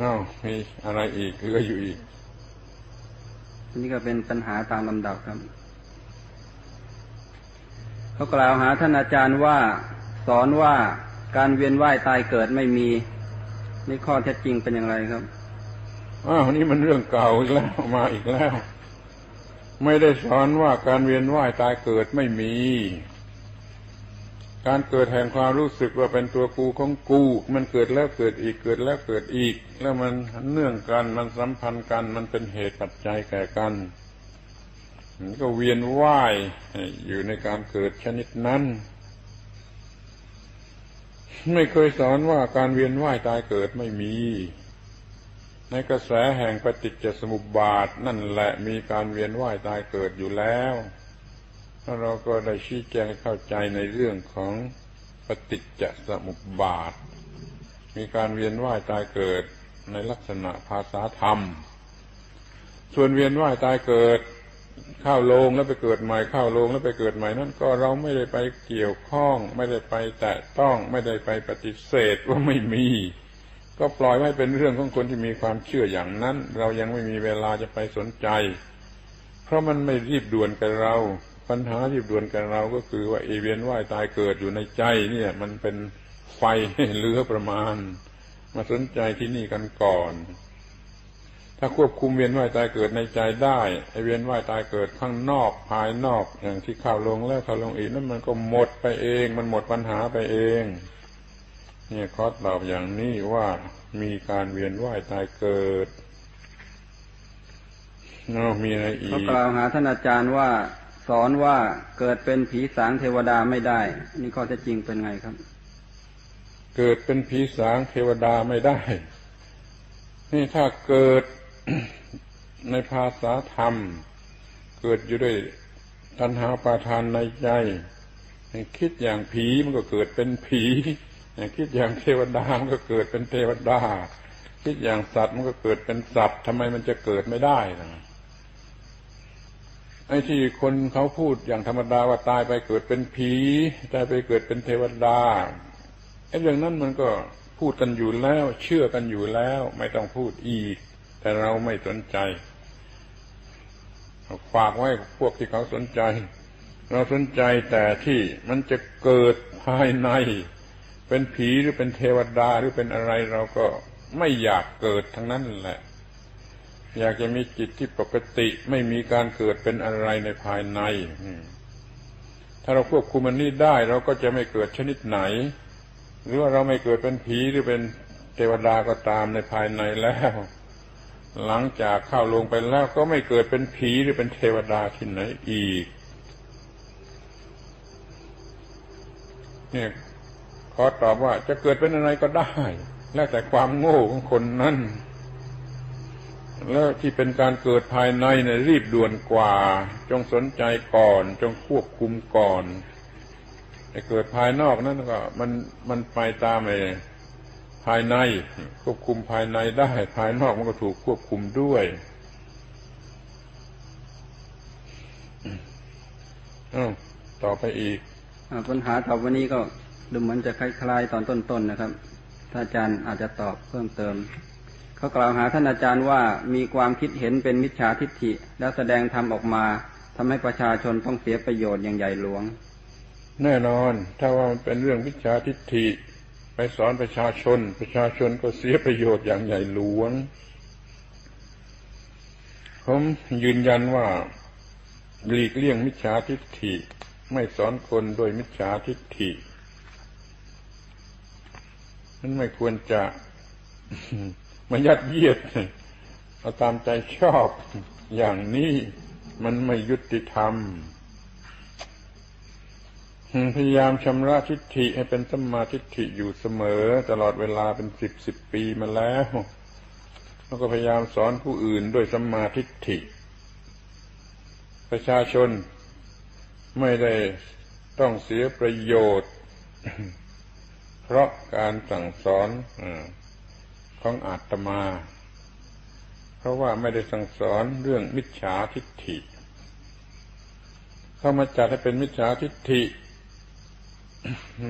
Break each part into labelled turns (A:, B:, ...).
A: อ้าวมีอะไรอีกเหลืออยู่อีก
B: อันนี้ก็เป็นปัญหาตามลำดับครับเขากล่าวหาท่านอาจารย์ว่าสอนว่าการเวียนว่ายตายเกิดไม่มี นี่ข้อเท็จจริงเป็นอย่างไรครับ
A: อ้าวนี่มันเรื่องเก่าอีกแล้วมาอีกแล้ว ไม่ได้สอนว่าการเวียนว่ายตายเกิดไม่มี การเกิดแห่งความรู้สึกว่าเป็นตัวกูของกู มันเกิดแล้วเกิดอีกเกิดแล้วเกิดอีก แล้วมันเนื่องกันมันสัมพันธ์กัน มันเป็นเหตุปัจจัยแก่กันมันก็เวียนว่ายอยู่ในการเกิดชนิดนั้น ไม่เคยสอนว่าการเวียนว่ายตายเกิดไม่มี ในกระแสแห่งปฏิจจสมุปบาทนั่นแหละมีการเวียนว่ายตายเกิดอยู่แล้ว เราก็ได้ชี้แจงเข้าใจในเรื่องของปฏิจจสมุปบาท มีการเวียนว่ายตายเกิดในลักษณะภาษาธรรม ส่วนเวียนว่ายตายเกิดเข้าลงแล้วไปเกิดใหม่เข้าลงแล้วไปเกิดใหม่นั่นก็เราไม่ได้ไปเกี่ยวข้อง ไม่ได้ไปแตะต้องไม่ได้ไปปฏิเสธว่าไม่มี ก็ปล่อยไว้เป็นเรื่องของคนที่มีความเชื่ออย่างนั้น เรายังไม่มีเวลาจะไปสนใจ เพราะมันไม่รีบด่วนกับเรา ปัญหารีบด่วนกับเราก็คือว่าเอเวียนว่ายตายเกิดอยู่ในใจเนี่ย มันเป็นไฟเหลือประมาณ มาสนใจที่นี่กันก่อน ถ้าควบคุมเวียนว่ายตายเกิดในใจได้ไอเวียนว่ายตายเกิดข้างนอกภายนอกอย่างที่ข้าวลงแล้วข้าวลงอีกนั่นมันก็หมดไปเอง มันหมดปัญหาไปเอง เนี่ยคอสตอบอย่างนี้ว่ามีการเวียนว่ายตายเกิดเนามีอะไรอีก
B: เขากล่าวหาท่านอาจารย์ว่า สอนว่าเกิดเป็นผีสางเทวดาไม่ได้ นี่ข้อเท็จจริงเป็นไงครับ
A: เกิดเป็นผีสางเทวดาไม่ได้ นี่ถ้าเกิดในภาษาธรรม เกิดอยู่ด้วยตัณหาปาทานในใจคิดอย่างผีมันก็เกิดเป็นผีคิดอย่างเทวดามันก็เกิดเป็นเทวดา คิดอย่างสัตว์มันก็เกิดเป็นสัตว์ทำไมมันจะเกิดไม่ได้นะ ไอ้ที่คนเขาพูดอย่างธรรมดาว่าตายไปเกิดเป็นผีตายไปเกิดเป็นเทวดาไอ้เรื่องนั้นมันก็พูดกันอยู่แล้ว เชื่อกันอยู่แล้ว ไม่ต้องพูดอีก แต่เราไม่สนใจฝากไว้พวกที่เขาสนใจ เราสนใจแต่ที่มันจะเกิดภายใน เป็นผีหรือเป็นเทวดาหรือเป็นอะไรเราก็ไม่อยากเกิดทั้งนั้นแหละ อยากจะมีจิตที่ปกติไม่มีการเกิดเป็นอะไรในภายใน ถ้าเราควบคุมมันนี้ได้ เราก็จะไม่เกิดชนิดไหน หรือว่าเราไม่เกิดเป็นผีหรือเป็นเทวดาก็ตามในภายในแล้ว หลังจากเข้าลงไปแล้วก็ไม่เกิดเป็นผีหรือเป็นเทวดาที่ไหนอีก เนี่ยขอตอบว่าจะเกิดเป็นอะไรก็ได้ แล้วแต่ความโง่ของคนนั้น แล้วที่เป็นการเกิดภายในเนี่ยรีบด่วนกว่า จงสนใจก่อน จงควบคุมก่อนไอ้เกิดภายนอกนั่นก็ มันมันไปตามไอ้ภายใน ควบคุมภายในได้ ภายนอกมันก็ถูกควบคุมด้วยอต่อไปอีก
B: ปัญหาต่อวันนี้ก็ดูเหมือนจะคล้ายๆตอนต้นๆนนะครับ ถ้าอาจารย์อาจจะตอบเพิ่มเติม เขากล่าวหาท่านอาจารย์ว่ามีความคิดเห็นเป็นมิจฉาทิฏฐิ แล้วแสดงทำออกมาทำให้ประชาชนต้องเสียประโยชน์อย่างใหญ่หลวง
A: แน่นอน ถ้าว่ามันเป็นเรื่องมิจฉาทิฏฐิ ไปสอนประชาชน ประชาชนก็เสียประโยชน์อย่างใหญ่หลวง ผมยืนยันว่าหลีกเลี่ยงมิจฉาทิฏฐิ ไม่สอนคนโดยมิจฉาทิฏฐิ นั้นไม่ควรจะ มายัดเยียดเอาตามใจชอบอย่างนี้มันไม่ยุติธรรม พยายามชำระทิฏฐิให้เป็นสัมมาทิฏฐิอยู่เสมอ ตลอดเวลาเป็นสิบสิบปีมาแล้ว แล้วก็พยายามสอนผู้อื่นด้วยสัมมาทิฏฐิ ประชาชนไม่ได้ต้องเสียประโยชน์ เพราะการสั่งสอน ของอาตมา เพราะว่าไม่ได้สั่งสอนเรื่องมิจฉาทิฏฐิเข้ามาจัดให้เป็นมิจฉาทิฏฐิ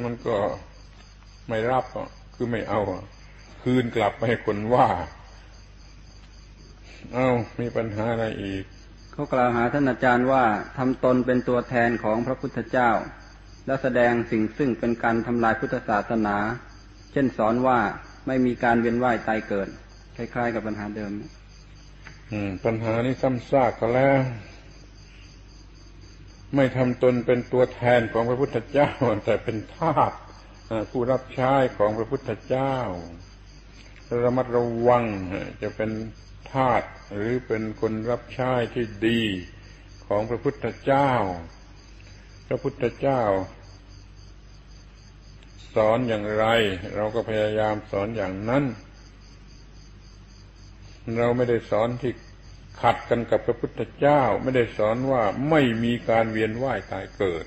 A: มันก็ไม่รับคือไม่เอา คืนกลับไปให้คนว่า เอามีปัญหาอะไรอีก
B: เขากล่าวหาท่านอาจารย์ว่าทำตนเป็นตัวแทนของพระพุทธเจ้า และแสดงสิ่งซึ่งเป็นการทำลายพุทธศาสนา เช่นสอนว่า ไม่มีการเวียนว่ายตายเกิด คล้าย ๆ กับปัญหาเดิม
A: อืม ปัญหานี้ซ้ำซากกันแล้ว ไม่ทำตนเป็นตัวแทนของพระพุทธเจ้า แต่เป็นทาสผู้รับใช้ของพระพุทธเจ้าระมัดระวังจะเป็นทาสหรือเป็นคนรับใช้ที่ดีของพระพุทธเจ้า พระพุทธเจ้า สอนอย่างไร เราก็พยายามสอนอย่างนั้น เราไม่ได้สอนที่ขัดกันกับพระพุทธเจ้า ไม่ได้สอนว่าไม่มีการเวียนว่ายตายเกิด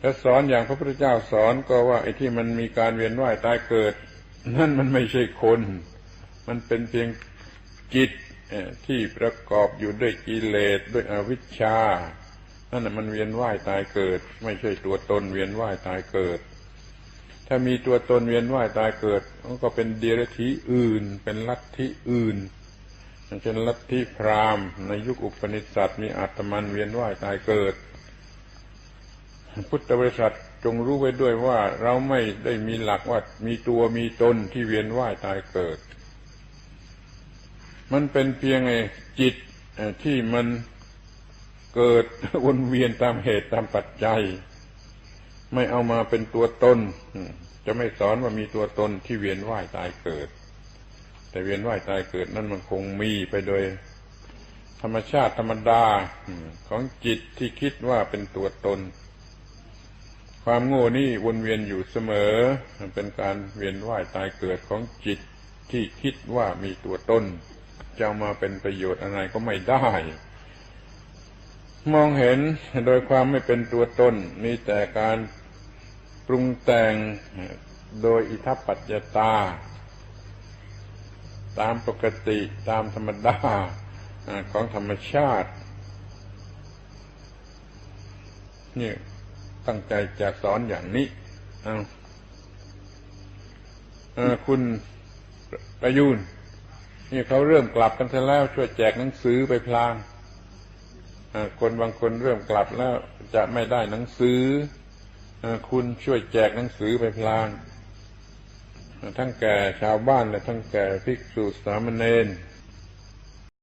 A: ถ้าสอนอย่างพระพุทธเจ้าสอนก็ว่าไอ้ที่มันมีการเวียนว่ายตายเกิด นั่นมันไม่ใช่คน มันเป็นเพียงจิตที่ประกอบอยู่ด้วยกิเลสด้วยอวิชชา นั่นแหะมันเวียนว่ายตายเกิด ไม่ใช่ตัวตนเวียนว่ายตายเกิด ถ้ามีตัวตนเวียนว่ายตายเกิดมันก็เป็นเดียรถีอื่น เป็นลัทธิอื่นเช่นลัทธิพราหมณ์ในยุคอุปนิสัตมีอาตมันเวียนว่ายตายเกิด พุทธบริษัทจงรู้ไว้ด้วยว่าเราไม่ได้มีหลักว่ามีตัวมีตนที่เวียนว่ายตายเกิด มันเป็นเพียงไอ้จิตที่มัน เกิดวนเวียนตามเหตุตามปัจจัย ไม่เอามาเป็นตัวตนจะไม่สอนว่ามีตัวตนที่เวียนว่ายตายเกิด แต่เวียนว่ายตายเกิดนั่นมันคงมีไปโดย ธรรมชาติธรรมดาของจิตที่คิดว่าเป็นตัวตน ความโง่นี่วนเวียนอยู่เสมอ มันเป็นการเวียนว่ายตายเกิดของจิตที่คิดว่ามีตัวตนจะมาเป็นประโยชน์อะไรก็ไม่ได้ มองเห็นโดยความไม่เป็นตัวตน มีแต่การปรุงแต่งโดยอิทัปปัจจตา ตามปกติตามธรรมดาของธรรมชาตินี่ตั้งใจจะสอนอย่างนี้เอาคุณประยุนนี่เขาเริ่มกลับกันแล้วช่วยแจกหนังสือไปพลาง คนบางคนเริ่มกลับแล้วจะไม่ได้หนังสือคุณช่วยแจกหนังสือไปพลางทั้งแก่ชาวบ้านและทั้งแก่ภิกษุสามเณร